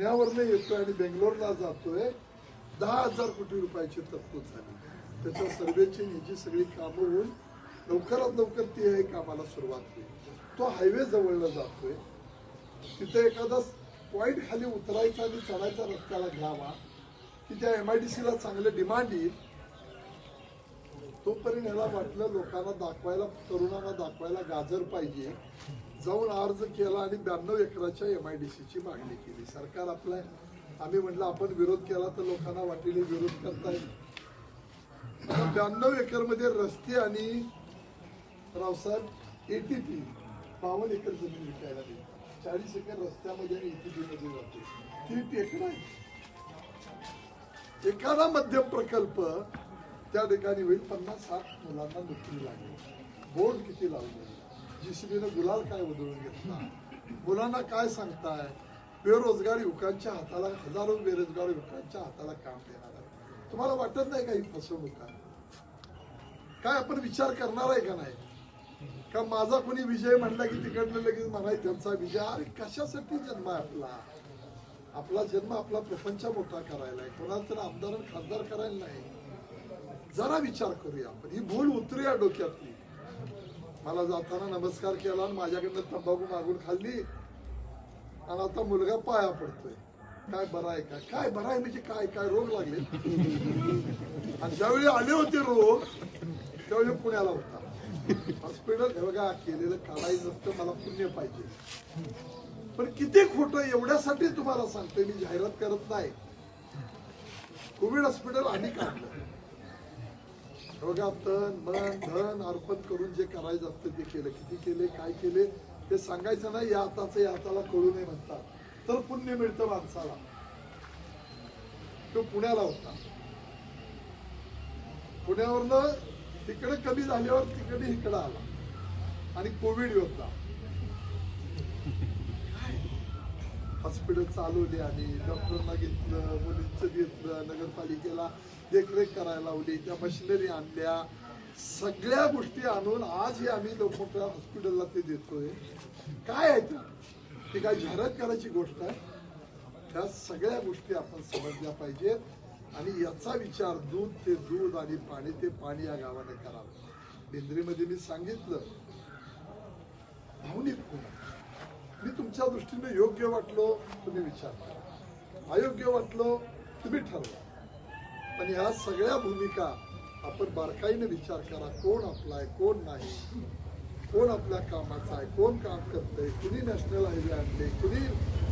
पुण्यावरनं येतोय आणि बेंगलोरला जातोय दहा हजार कोटी रुपयाची तरतूद झाली. त्याच्या सर्वेची ह्याची सगळी कामं होऊन लवकरात लवकर ती हे कामाला सुरुवात होईल. तो हायवे जवळला जातोय. तिथे एखादा पॉईंट खाली उतरायचा आणि चढायचा रस्त्याला घ्यावा की त्या एम आय डी सीला चांगलं डिमांड येईल तोपर्यंत ह्याला वाटलं लोकांना दाखवायला तरुणांना दाखवायला गाजर पाहिजे. जाऊन अर्ज केला आणि ब्याण्णव एकराच्या एम आय डी सीची मागणी केली. सरकार आपलं आम्ही म्हटलं आपण विरोध केला तर लोकांना वाटेल विरोध करता येईल. ब्याण्णव एकरमध्ये रस्ते आणि रावसाहेब एटीपी बावन्न एकर जमीन विकायला दिली. चाळीस एकर रस्त्यामध्ये आणि एटीपी मध्ये जाते. ती टेकड आहे एखादा मध्यम प्रकल्प त्या ठिकाणी होईल पन्नास साठ मुलांना नोकरी लागेल. बोर्ड किती लावले? जीसीबीनं गुलाल काय उधळून घेतला? मुलांना काय सांगताय? बेरोजगार युवकांच्या हाताला हजारो बेरोजगार युवकांच्या हाताला काम देणार आहे तुम्हाला वाटत नाही का ही फसवणूक काय आपण विचार करणार आहे का नाही? का माझा कोणी विजय म्हणला की तिकडनं लगेच म्हणाय त्यांचा विजय? अरे कशासाठी जन्म आहे आपला? आपला जन्म आपला प्रपंच मोठा करायला आहे. कोणाला तर आमदार खासदार करायला नाही. जरा विचार करूया. आपण ही भूल उतरूया डोक्यातली. मला जाताना नमस्कार केला आणि माझ्याकडनं तंबाखू मागून खाल्ली. आणि आता मुलगा पाया पडतोय. काय बरा आहे का? काय बरा आहे? म्हणजे काय काय रोग लागले? आणि ज्यावेळी आले होते रोग त्यावेळी पुण्याला होता. हॉस्पिटल हे बघा केलेलं काढायचं असतं मला पुण्य पाहिजे. पण किती खोटं एवढ्यासाठी तुम्हाला सांगतोय मी जाहिरात करत नाही. कोविड हॉस्पिटल आम्ही काढलं. बघा तन मन धन अर्पण करून जे करायचं असतं ते केलं. किती केले काय केले ते सांगायचं नाही या हाताचं या हाताला कळू नये म्हणतात. तर पुण्य मिळतं माणसाला. तो पुण्याला होता. पुण्यावरनं तिकडे कमी झाल्यावर तिकडे इकडे आला. आणि कोविड होता. हॉस्पिटल चालवली आणि डॉक्टरना घेतलं मुलींचं घेतलं नगरपालिकेला देखरेख करायला लावली. त्या मशिनरी आणल्या. सगळ्या गोष्टी आणून आजही आम्ही लोकमोठ्या हॉस्पिटलला ते देतोय. काय आहे त्या ती काय जाहिरात करायची गोष्ट आहे? त्या सगळ्या गोष्टी आपण समजल्या पाहिजेत. आणि याचा विचार दूध ते दूध आणि पाणी ते पाणी या गावाने करावं. बेंद्रीमध्ये मी सांगितलं. भावनिक होणं मी तुमच्या दृष्टीने योग्य वाटलो तुम्ही विचार करा. अयोग्य वाटलो तुम्ही ठरवा. पण ह्या सगळ्या भूमिका आपण बारकाईने विचार करा कोण आपला आहे कोण नाही कोण आपल्या कामाचा आहे कोण काम करतंय कुणी नॅशनल हायवे आणले कुणी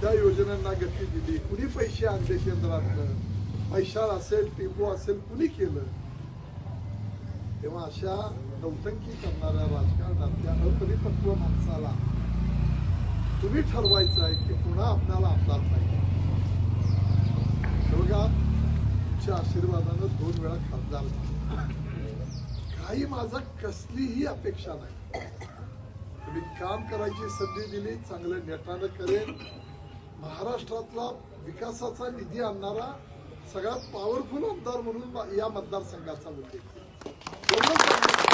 त्या योजनांना गती दिली कुणी पैसे आणले केंद्रातनं पैशाल असेल टेपो असेल कुणी केलं? तेव्हा अशा नौटंकी करणाऱ्या राजकारणातल्या अपरिपक्व माणसाला तुम्ही ठरवायचं आहे की पुन्हा आपल्याला आमदार पाहिजे. बघा तुमच्या आशीर्वादानं दोन वेळा खासदार काही माझा कसलीही अपेक्षा नाही. तुम्ही काम करायची संधी दिली चांगलं नेटानं करेल. महाराष्ट्रातला विकासाचा निधी आणणारा सगळ्यात पॉवरफुल आमदार म्हणून या मतदारसंघाचा उल्लेख केला. एवढंच सांगतो.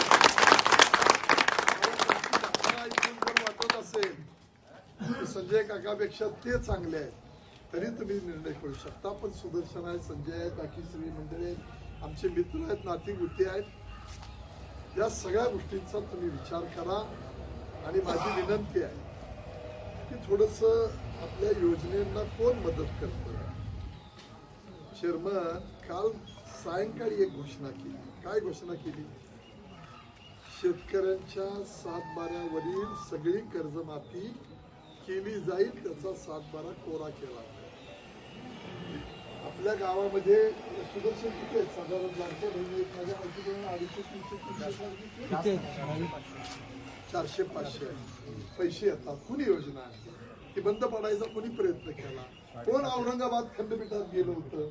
मला ऐकून जर वाटत असेल की संजय काकापेक्षा ते चांगले आहेत. तरी तुम्ही निर्णय करू शकता. पण सुदर्शन आहे संजय आहेत बाकी सगळी मंडळी आहेत. आमचे मित्र आहेत नातीगुती आहेत. या सगळ्या गोष्टींचा तुम्ही विचार करा. आणि माझी विनंती आहे की थोडस आपल्या योजनेंना कोण मदत करतं? चेअरमन काल सायंकाळी एक घोषणा केली. काय घोषणा केली? शेतकऱ्यांच्या सातबाऱ्यावरील सगळी कर्जमाफी केली जाईल त्याचा सातबारा कोरा केला. आपल्या गावामध्ये सुदर्शन किती आहेत? साधारण लाडक्या बहिणी माझ्या अडीचशे तीनशे तीनशे चारशे पाचशे. पैसे येतात. कुणी योजना आहे? ती बंद पडायचा कुणी प्रयत्न केला? कोण औरंगाबाद खंडपीठात गेलं होतं?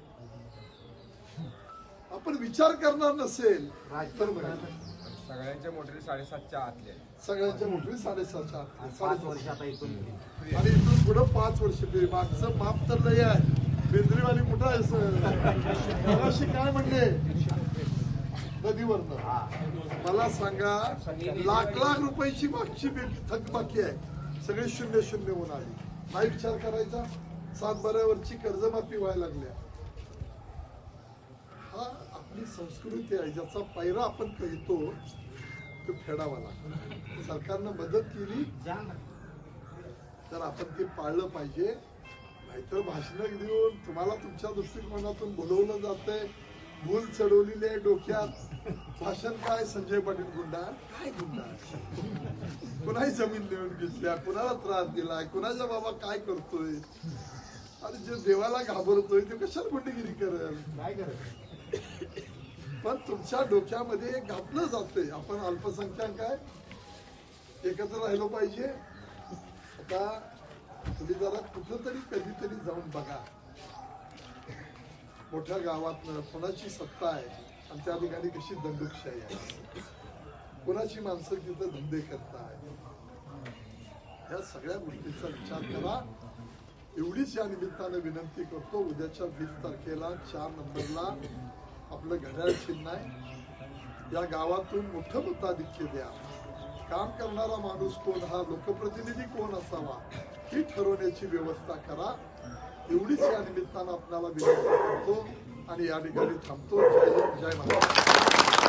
आपण विचार करणार नसेल. तर बघा. सगळ्यांच्या मोटरी साडेसातच्या आतले. आहेत. सगळ्यांच्या मोठे साडेसातच्या. आत. पाच घे. आणि इथून पुढं पाच वर्ष तरी मागचं माप तर लय आहे. बेंद्रीवाली कुठं आहे सर? मगाशी काय म्हणले? नदीवरनं. मला सांगा लाख लाख रुपयाची मागची बे- थकबाकी आहे. सगळे शून्य शून्य होऊन आली. नाही विचार करायचा. सातबाऱ्यावरची कर्जमाफी व्हायला लागल्या. हा आपली संस्कृती आहे ज्याचा पैरा आपण कळतो तो फेडावा लागतो सरकारनं मदत केली तर आपण ते पाळलं पाहिजे. नाहीतर भाषणं देऊन तुम्हाला तुमच्या दृष्टिकोनातून बोलवलं जातंय. भूल चढवलेली आहे डोक्यात. भाषण काय संजय पाटील गुंडा काय गुंडा कुणाही जमीन देऊन घेतल्या कुणाला त्रास दिलाय कुणाच्या बाबा काय करतोय? आणि जे देवाला घाबरतोय ते कशाला गुंडगिरी करेल? काय करत पण तुमच्या डोक्यामध्ये घातलं जाते आपण अल्पसंख्याक आहे. एकत्र राहिलो पाहिजे. आता तुम्ही जरा कुठं तरी कधीतरी जाऊन बघा. मोठ्या गावात कोणाची सत्ता आहे आणि त्या ठिकाणी कशी दंडुकशाही आहे? कोणाची माणसं तिथं धंदे करताय? या सगळ्या गोष्टीचा विचार करा. एवढीच या निमित्तानं विनंती करतो. उद्याच्या वीस तारखेला चार नंबरला आपलं घड्याळ चिन्ह आहे. या गावातून मोठं मताधिक्य द्या. काम करणारा माणूस कोण? हा लोकप्रतिनिधी कोण असावा? ही ठरवण्याची व्यवस्था करा. एवढीच या निमित्तानं आपल्याला विनंती करतो आणि या ठिकाणी थांबतो. जय जय महाराज